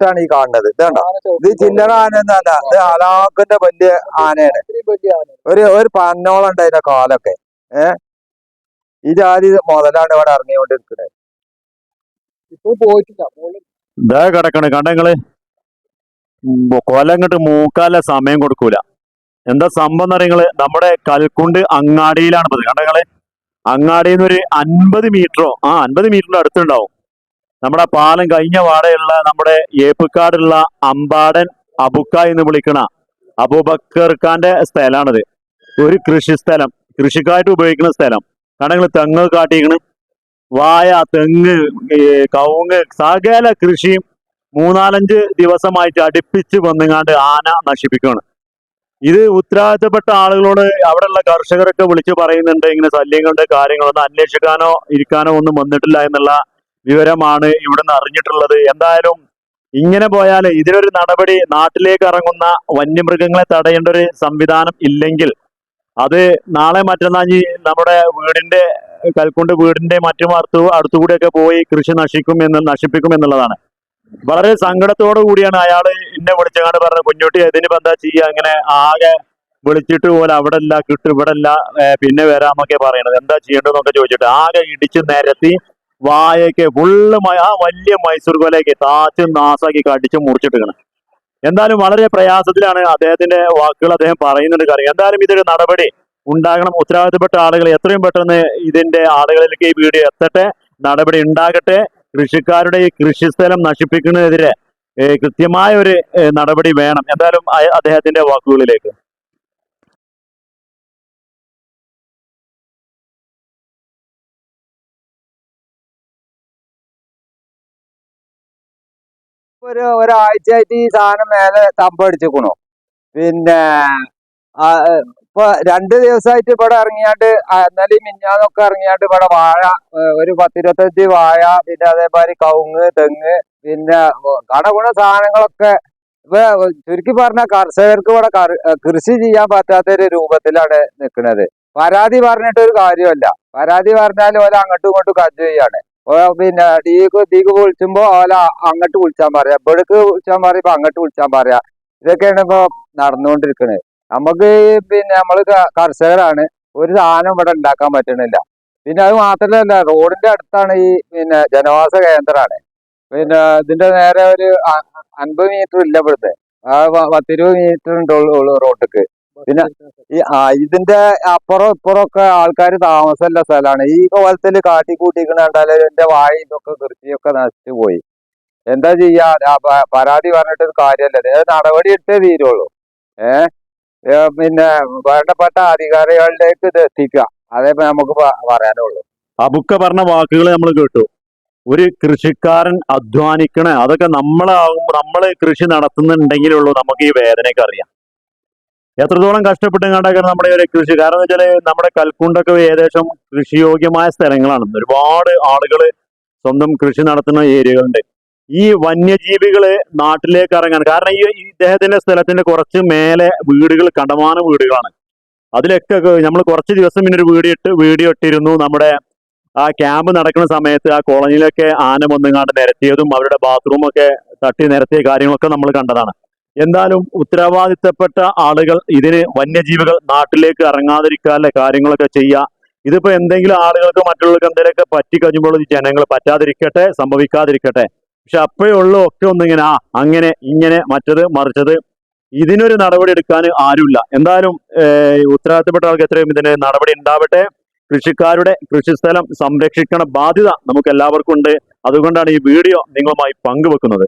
ചവിട്ടാണ് ഈ കാണുന്നത്. ഇതാണ്ടോ ഇത് ചില്ലറ ആനയൊന്നല്ല ഇത് അലാക്കിന്റെ വലിയ ആനയാണ്. ഒരു ഒരു പന്നോളുണ്ട് അതിന്റെ കാലൊക്കെ. ഏ? ഈ ജാതി മുതലാണ് ഇവിടെ ഇറങ്ങിക്കൊണ്ടിരിക്കുന്നത്. ഇപ്പൊ പോയിട്ടില്ല. മോൾ ഇതാ കിടക്കണ്. കണ്ടങ്ങൾ കൊല ഇങ്ങോട്ട് മൂക്കാല സമയം കൊടുക്കൂല. എന്താ സംഭവം എന്ന് പറയുന്നത് നമ്മുടെ കൽക്കുണ്ട് അങ്ങാടിയിലാണ് ഇത് കണ്ടങ്ങൾ അങ്ങാടിയിൽ നിന്ന് ഒരു അൻപത് മീറ്ററോ ആ അൻപത് മീറ്ററിന്റെ അടുത്തുണ്ടാവും. നമ്മുടെ പാലം കഴിഞ്ഞ വാടയുള്ള നമ്മുടെ ഏപ്പുക്കാടുള്ള അമ്പാടൻ അബുക്ക എന്ന് വിളിക്കണ അബൂബക്കർ ഖാന്റെ സ്ഥലമാണിത്. ഒരു കൃഷി സ്ഥലം കൃഷിക്കായിട്ട് ഉപയോഗിക്കുന്ന സ്ഥലം. കണ്ടങ്ങൾ തെങ്ങ് കാട്ടിക്കണ് വായ തെങ്ങ് കവുങ്ങ് സകല കൃഷിയും മൂന്നാലഞ്ച് ദിവസമായിട്ട് അടുപ്പിച്ച് വന്നുങ്ങാണ്ട് ആന നശിപ്പിക്കുകയാണ്. ഇത് ഉത്തരവാദിത്തപ്പെട്ട ആളുകളോട് അവിടെയുള്ള കർഷകരൊക്കെ വിളിച്ചു പറയുന്നുണ്ട് ഇങ്ങനെ ശല്യം കൊണ്ട് കാര്യങ്ങളൊന്നും അന്വേഷിക്കാനോ ഇരിക്കാനോ ഒന്നും വന്നിട്ടില്ല എന്നുള്ള വിവരമാണ് ഇവിടുന്ന് അറിഞ്ഞിട്ടുള്ളത്. എന്തായാലും ഇങ്ങനെ പോയാൽ ഇതിനൊരു നടപടി നാട്ടിലേക്ക് ഇറങ്ങുന്ന വന്യമൃഗങ്ങളെ തടയേണ്ട ഒരു സംവിധാനം ഇല്ലെങ്കിൽ അത് നാളെ മറ്റന്നാൾ നമ്മുടെ വീടിന്റെ കൽക്കുണ്ട് വീടിന്റെ മറ്റും അടുത്തു അടുത്തുകൂടിയൊക്കെ പോയി കൃഷി നശിക്കും എന്ന് നശിപ്പിക്കും എന്നുള്ളതാണ്. വളരെ സങ്കടത്തോടു കൂടിയാണ് അയാൾ എന്നെ വിളിച്ചങ്ങാണ്ട് പറഞ്ഞത്. കുഞ്ഞുട്ടി ഇതിനിപ്പോ എന്താ ചെയ്യുക? അങ്ങനെ ആകെ വിളിച്ചിട്ട് പോലെ അവിടെ അല്ല കിട്ടും ഇവിടെ അല്ല പിന്നെ വരാമൊക്കെ പറയണത്. എന്താ ചെയ്യേണ്ടതെന്നൊക്കെ ചോദിച്ചിട്ട് ആകെ ഇടിച്ച് നിരത്തി വായൊക്കെ ഫുള്ള് ആ വലിയ മൈസൂർ കൊലയൊക്കെ താച്ച് നാസാക്കി കടിച്ച് മുറിച്ചിട്ടിരിക്കണം. എന്തായാലും വളരെ പ്രയാസത്തിലാണ് അദ്ദേഹത്തിന്റെ വാക്കുകൾ അദ്ദേഹം പറയുന്നുണ്ട് കാര്യം. എന്തായാലും ഇതൊരു നടപടി ഉണ്ടാകണം. ഉത്തരവാദിത്തപ്പെട്ട ആളുകൾ എത്രയും പെട്ടെന്ന് ഇതിന്റെ ആളുകളിലേക്ക് ഈ വീഡിയോ എത്തട്ടെ. നടപടി ഉണ്ടാകട്ടെ. കൃഷിക്കാരുടെ ഈ കൃഷിസ്ഥലം നശിപ്പിക്കുന്നതിനെതിരെ കൃത്യമായ ഒരു നടപടി വേണം. എന്തായാലും അദ്ദേഹത്തിന്റെ വാക്കുകളിലേക്ക്. ഒരു ഒരാഴ്ചയായിട്ട് ഈ സാധനം മേലെ തമ്പടിച്ചിക്കണു പിന്നെ ഇപ്പൊ രണ്ട് ദിവസമായിട്ട് ഇവിടെ ഇറങ്ങിയാണ്ട് എന്നാലും ഈ മിഞ്ഞാന്നൊക്കെ ഇറങ്ങിയാണ്ട് ഇവിടെ വാഴ ഒരു പത്തിരുപത്തഞ്ച് വാഴ പിന്നെ അതേമാതിരി കവുങ്ങ് തെങ്ങ് പിന്നെ കടകുണ സാധനങ്ങളൊക്കെ ഇപ്പൊ ചുരുക്കി പറഞ്ഞ കർഷകർക്ക് ഇവിടെ കൃഷി ചെയ്യാൻ പറ്റാത്ത ഒരു രൂപത്തിലാണ് നിൽക്കുന്നത് പരാതി പറഞ്ഞിട്ട് ഒരു കാര്യമല്ല. പരാതി പറഞ്ഞാൽ ഓല അങ്ങോട്ടും ഇങ്ങോട്ടും കജ്ജ് ചെയ്യാണ്. പിന്നെ ഡീക്ക് ഡീക്ക് വിളിച്ചുമ്പോ ഓല അങ്ങോട്ട് വിളിച്ചാൻ പറയാ. ഇവിടേക്ക് വിളിച്ചാൻ പറയുമ്പോ അങ്ങോട്ട് വിളിച്ചാൻ പറയാ. ഇതൊക്കെയാണ് ഇപ്പൊ നടന്നുകൊണ്ടിരിക്കുന്നത് നമുക്ക് പിന്നെ നമ്മൾ കർഷകരാണ്. ഒരു സാധനം ഇവിടെ ഉണ്ടാക്കാൻ പറ്റണില്ല. പിന്നെ അത് മാത്രമല്ല റോഡിന്റെ അടുത്താണ് ഈ പിന്നെ ജനവാസ കേന്ദ്രമാണ് പിന്നെ ഇതിന്റെ നേരെ ഒരു അൻപത് മീറ്റർ ഇല്ല ഇവിടുത്തെ. ആ പത്തിരുപത് മീറ്റർ ഉണ്ട് റോഡിക്ക്. പിന്നെ ഈ ഇതിന്റെ അപ്പുറം ഇപ്പുറം ഒക്കെ ആൾക്കാർ താമസമുള്ള സ്ഥലമാണ്. ഈ കോലത്തിൽ കാട്ടി കൂട്ടിക്കണ കണ്ടാൽ എന്റെ വാഴ ഇതൊക്കെ കൃഷിയൊക്കെ നശിച്ചു പോയി. എന്താ ചെയ്യാ? പരാതി പറഞ്ഞിട്ട് ഒരു കാര്യമല്ല നടപടി ഇട്ടേ തീരുള്ളൂ. ഏ? ഏ, പിന്നെ വേണ്ടപ്പെട്ട അധികാരികളിലേക്ക് ഇത് എത്തിക്കുക. അതേ നമുക്ക് പറയാനുള്ളൂ. അബുക്ക പറഞ്ഞ വാക്കുകൾ നമ്മൾ കേട്ടു. ഒരു കൃഷിക്കാരൻ അധ്വാനിക്കണേ അതൊക്കെ നമ്മളാകുമ്പോൾ നമ്മൾ കൃഷി നടത്തുന്നുണ്ടെങ്കിലുള്ളൂ നമുക്ക് ഈ വേദനയൊക്കെ അറിയാം. എത്രത്തോളം കഷ്ടപ്പെട്ട് കണ്ടാക്കാൻ നമ്മുടെ ഒരു കൃഷി? കാരണം വെച്ചാൽ നമ്മുടെ കൽക്കുണ്ടൊക്കെ ഏകദേശം കൃഷിയോഗ്യമായ സ്ഥലങ്ങളാണ്. ഒരുപാട് ആളുകൾ സ്വന്തം കൃഷി നടത്തുന്ന ഏരിയകളുണ്ട്. ഈ വന്യജീവികൾ നാട്ടിലേക്ക് ഇറങ്ങാൻ കാരണം ഈ ഈ ഇദ്ദേഹത്തിന്റെ സ്ഥലത്തിന്റെ കുറച്ച് മേലെ വീടുകൾ കണ്ടമാന വീടുകളാണ്. അതിലൊക്കെ നമ്മൾ കുറച്ച് ദിവസം പിന്നെ ഒരു വീഡിയോ ഇട്ട് വീഡിയോ ഇട്ടിരുന്നു. നമ്മുടെ ആ ക്യാമ്പ് നടക്കുന്ന സമയത്ത് ആ കോളനിയിലൊക്കെ ആന വന്നുങ്ങാണ്ട് നിരത്തിയതും അവരുടെ ബാത്റൂമൊക്കെ തട്ടി നിരത്തിയ കാര്യങ്ങളൊക്കെ നമ്മൾ കണ്ടതാണ്. എന്തായാലും ഉത്തരവാദിത്തപ്പെട്ട ആളുകൾ ഇതിന് വന്യജീവികൾ നാട്ടിലേക്ക് ഇറങ്ങാതിരിക്കാനുള്ള കാര്യങ്ങളൊക്കെ ചെയ്യുക ഇതിപ്പോ എന്തെങ്കിലും ആളുകൾക്ക് മറ്റുള്ളവർക്ക് എന്തെങ്കിലുമൊക്കെ ഈ ജനങ്ങൾ പറ്റാതിരിക്കട്ടെ സംഭവിക്കാതിരിക്കട്ടെ. പക്ഷെ അപ്പോഴേ ഉള്ളൂ ഒക്കെ ഒന്നിങ്ങനെ ആ അങ്ങനെ ഇങ്ങനെ മറ്റത് മറിച്ചത്. ഇതിനൊരു നടപടി എടുക്കാൻ ആരുമില്ല. എന്തായാലും ഉത്തരവാദിത്തപ്പെട്ട ആൾക്ക് എത്രയും ഇതിന് നടപടി ഉണ്ടാവട്ടെ. കൃഷിക്കാരുടെ കൃഷിസ്ഥലം സംരക്ഷിക്കണ ബാധ്യത നമുക്ക് എല്ലാവർക്കും ഉണ്ട് അതുകൊണ്ടാണ് ഈ വീഡിയോ നിങ്ങളുമായി പങ്കുവെക്കുന്നത്.